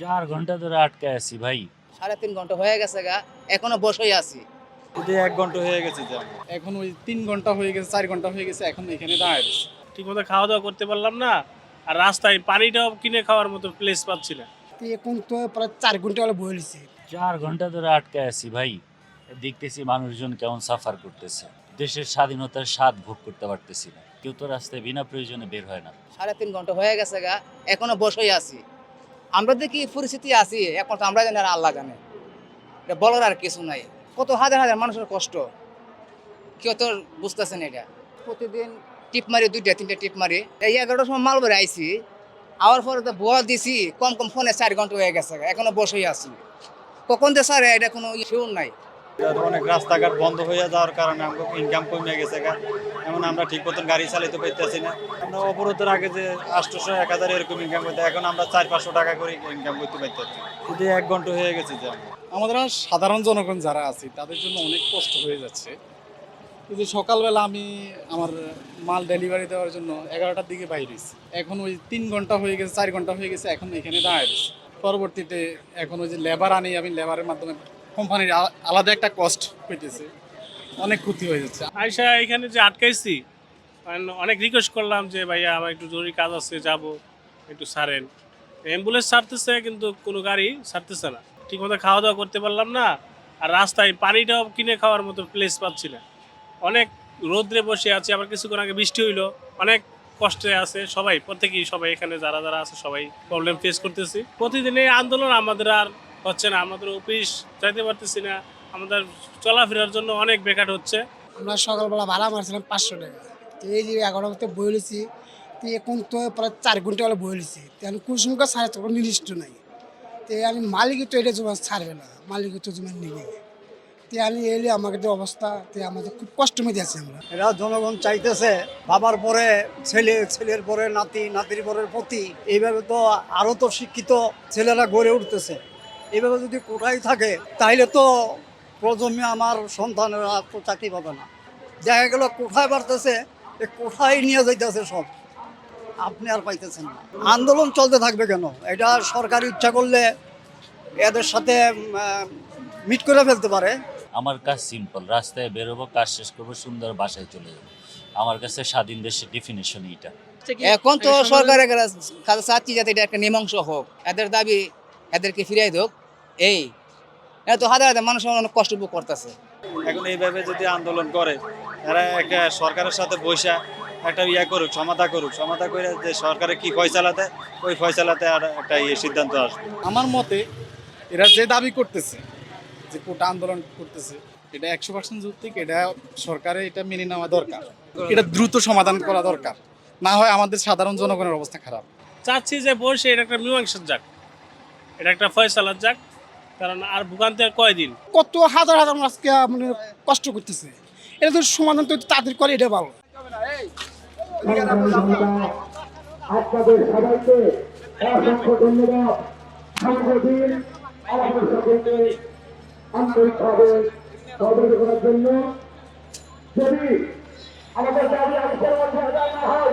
চার ঘণ্টা ধরে আটকে আছি ভাই। সাড়ে তিন ঘণ্টা হয়ে গেছে গা এখনও বসেই আছি। এক ঘণ্টা হয়ে গেছে যে এখন ওই তিন ঘণ্টা হয়ে গেছে চার ঘণ্টা হয়ে গেছে এখন এখানে দাঁড়ায় রয়েছে। ঠিকমতো খাওয়া দাওয়া করতে পারলাম না আর রাস্তায় পানিটাও কিনে খাওয়ার মতো প্লেস পাচ্ছি না। এখন তো প্রায় চার ঘণ্টা হলে বলেছি চার ঘণ্টা ধরে আটকে আছি ভাই। দেখতেছি মানুষজন কেমন সাফার করতেছে। দেশের স্বাধীনতার স্বাদ ভোগ করতে পারতেছি না। কেউ তো রাস্তায় বিনা প্রয়োজনে বের হয় না। সাড়ে তিন ঘণ্টা হয়ে গেছে গা এখনও বসেই আছি। আমরা দেখি পরিস্থিতি আছি তো আমরা জানি আর আল্লাহ জানে। এটা বলার আর কিছু নাই। কত হাজার হাজার মানুষের কষ্ট। কেউ তো বুঝতেছেন এটা। প্রতিদিন টিপ মারি, দুইটা, তিনটা টিপ মারি। এই এগারোটার সময় মাল বেড়ে আইসি আওয়ার পরে তো বল দিছি, কম কম ফোনে চার ঘণ্টা হয়ে গেছে। এখনও বসেই আছি। কখন যে স্যার, এটা কোনো ইস্যু নাই। অনেক রাস্তাঘাট বন্ধ হয়ে যাওয়ার কারণে আমাকে ইনকাম কমে গেছে এমন আমরা ঠিক মতন গাড়ি চালাতে পারতেছি না। আমরা অবরোধের আগে যে আটশোশো এক হাজার এরকম ইনকাম করতে এখন আমরা চার, পাঁচশো টাকা করে ইনকাম করতে পারতেছি। যদি এক ঘণ্টা হয়ে গেছে যে আমাদের সাধারণ জনগণ যারা আছে, তাদের জন্য অনেক কষ্ট হয়ে যাচ্ছে। এই যে সকালবেলা আমি আমার মাল ডেলিভারি দেওয়ার জন্য এগারোটার দিকে বাইরে হয়েছি। এখন ওই তিন ঘণ্টা হয়ে গেছে, চার ঘণ্টা হয়ে গেছে, এখন এখানে দাঁড়ায় পরবর্তীতে এখন ওই যে লেবার আনি আমি লেবারের মাধ্যমে কোম্পানির আলাদা একটা কস্ট পেতেছে। অনেক ক্ষতি হয়ে যাচ্ছে। আয়সা এখানে যে আটকাইছি অনেক রিকোয়েস্ট করলাম যে, ভাইয়া, আমার একটু জরুরি কাজ আছে, যাব, একটু সারেন অ্যাম্বুলেন্স ছাড়তেছে, কিন্তু কোনো গাড়ি ছাড়তেছে না। ঠিকমতো খাওয়া দাওয়া করতে পারলাম না, আর রাস্তায় পানিটাও কিনে খাওয়ার মতো প্লেস পাচ্ছি না। অনেক রোদ্রে বসে আছি, আবার কিছুক্ষণ আগে বৃষ্টি হইল। অনেক কষ্টে আছে সবাই, প্রত্যেকেই সবাই এখানে, যারা যারা আছে, সবাই প্রবলেম ফেস করতেছি। প্রতিদিন এই আন্দোলন আমাদের আর হচ্ছে না আমাদের অফিস যাইতে পারতেছি না আমাদের চলাফেরার জন্য অনেক বেকার হচ্ছে। আমরা সকালবেলা ভাড়া মারছিলাম পাঁচশো টাকা। তো এই যে এগারোটাতে বলেছি তো এখন তো প্রায় চার ঘণ্টা হলে বলেছি তো আমি কোন সময় ছাড়ে তো নির্দিষ্ট নাই। তো আমি মালিকই তো এটা জমা ছাড়বে না মালিকই তো জমা নেবে। তো আমি এলে আমাকে যে অবস্থা তো আমাদের খুব কষ্ট মেতে আছি আমরা। এরা জনগণ চাইতেছে বাবার পরে ছেলে ছেলের পরে নাতি নাতির পরে পতি এইভাবে তো আরও তো শিক্ষিত ছেলেরা গড়ে উঠতেছে। এইভাবে যদি কোথায় থাকে তাইলে তো প্রজন্মে আমার সন্তানেরা তো চাকরি পাবে না। দেখা গেল কোথায় বাড়তেছে এ কোথায় নিয়ে যাইতেছে সব। আপনি আর পাইতেছেন না। আন্দোলন চলতে থাকবে কেন? এটা সরকার ইচ্ছা করলে এদের সাথে মিট করে ফেলতে পারে। আমার কাজ সিম্পল রাস্তায় বেরোবো কাজ শেষ করব সুন্দর বাসায় চলে যাব। আমার কাছে স্বাধীন দেশের ডেফিনেশন এটা এখন তো সরকারের কাছে চাচ্ছি যাতে এটা একটা মীমাংস হোক। এদের দাবি এদেরকে ফিরিয়ে হোক এই। এরা তো হাজার হাজার মানুষ অনেক কষ্ট ভোগ করতেছে। এখন এইভাবে যদি আন্দোলন করে তারা একটা সরকারের সাথে বৈশা একটা ইয়া করুক সমাধা করুক সমাধা করে যে সরকারে কি ফয়সালাতে ওই ফয়সালাতে আর একটা ইয়ে সিদ্ধান্ত আসবে। আমার মতে এরা যে দাবি করতেছে যে কোটা আন্দোলন করতেছে এটা একশো পার্সেন্ট যৌক্তিক এটা সরকারের এটা মেনে নেওয়া দরকার। এটা দ্রুত সমাধান করা দরকার। না হয় আমাদের সাধারণ জনগণের অবস্থা খারাপ। চাচ্ছি যে বসে এটা একটা মীমাংসার যাক এটা একটা ফয়সালার যাক কারণ আর ভোগান্তি আর কয়দিন? কত হাজার হাজার মানুষকে মানে কষ্ট করতেছে। এটা তো সমাধান তো তাদের করে এটা ভালো। আপনাদের সবাইকে অসংখ্য ধন্যবাদ সাংগঠনিক আমাদের সকলকে আন্তরিকভাবে সহযোগিতা করার জন্য যদি আমাদের দাবি আজকের মধ্যে আদায় না হয়